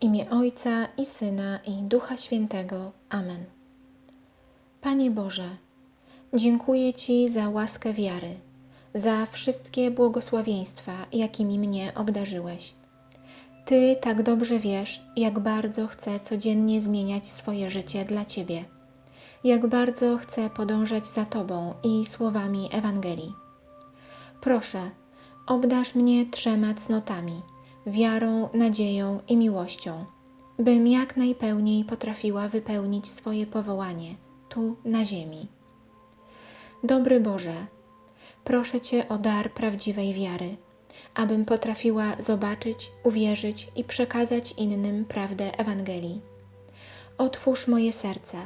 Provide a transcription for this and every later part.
imię Ojca i Syna i Ducha Świętego. Amen. Panie Boże, dziękuję Ci za łaskę wiary, za wszystkie błogosławieństwa, jakimi mnie obdarzyłeś. Ty tak dobrze wiesz, jak bardzo chcę codziennie zmieniać swoje życie dla Ciebie, jak bardzo chcę podążać za Tobą i słowami Ewangelii. Proszę, obdarz mnie trzema cnotami wiarą, nadzieją i miłością, bym jak najpełniej potrafiła wypełnić swoje powołanie tu na ziemi. Dobry Boże, proszę Cię o dar prawdziwej wiary, abym potrafiła zobaczyć, uwierzyć i przekazać innym prawdę Ewangelii. Otwórz moje serce,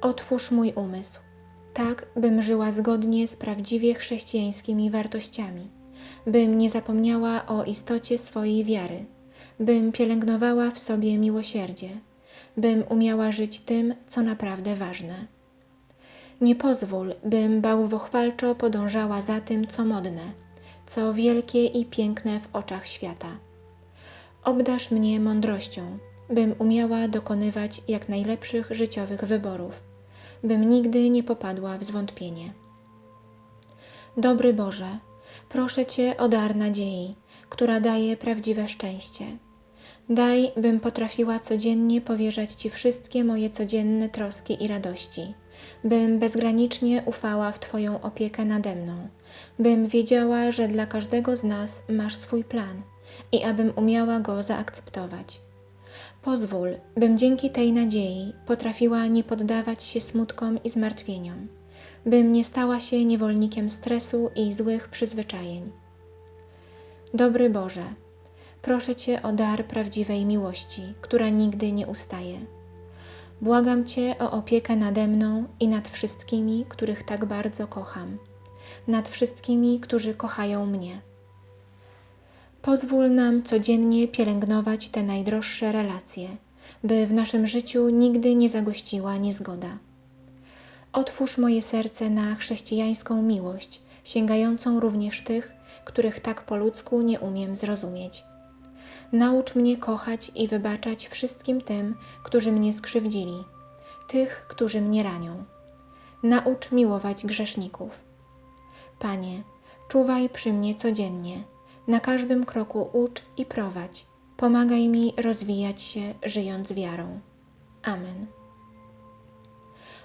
otwórz mój umysł, tak bym żyła zgodnie z prawdziwie chrześcijańskimi wartościami bym nie zapomniała o istocie swojej wiary, bym pielęgnowała w sobie miłosierdzie, bym umiała żyć tym, co naprawdę ważne. Nie pozwól, bym bałwochwalczo podążała za tym, co modne, co wielkie i piękne w oczach świata. Obdarz mnie mądrością, bym umiała dokonywać jak najlepszych życiowych wyborów, bym nigdy nie popadła w zwątpienie. Dobry Boże, proszę Cię o dar nadziei, która daje prawdziwe szczęście. Daj, bym potrafiła codziennie powierzać Ci wszystkie moje codzienne troski i radości, bym bezgranicznie ufała w Twoją opiekę nade mną, bym wiedziała, że dla każdego z nas masz swój plan i abym umiała go zaakceptować. Pozwól, bym dzięki tej nadziei potrafiła nie poddawać się smutkom i zmartwieniom bym nie stała się niewolnikiem stresu i złych przyzwyczajeń. Dobry Boże, proszę Cię o dar prawdziwej miłości, która nigdy nie ustaje. Błagam Cię o opiekę nade mną i nad wszystkimi, których tak bardzo kocham, nad wszystkimi, którzy kochają mnie. Pozwól nam codziennie pielęgnować te najdroższe relacje, by w naszym życiu nigdy nie zagościła niezgoda. Otwórz moje serce na chrześcijańską miłość, sięgającą również tych, których tak po ludzku nie umiem zrozumieć. Naucz mnie kochać i wybaczać wszystkim tym, którzy mnie skrzywdzili, tych, którzy mnie ranią. Naucz miłować grzeszników. Panie, czuwaj przy mnie codziennie, na każdym kroku ucz i prowadź. Pomagaj mi rozwijać się, żyjąc wiarą. Amen.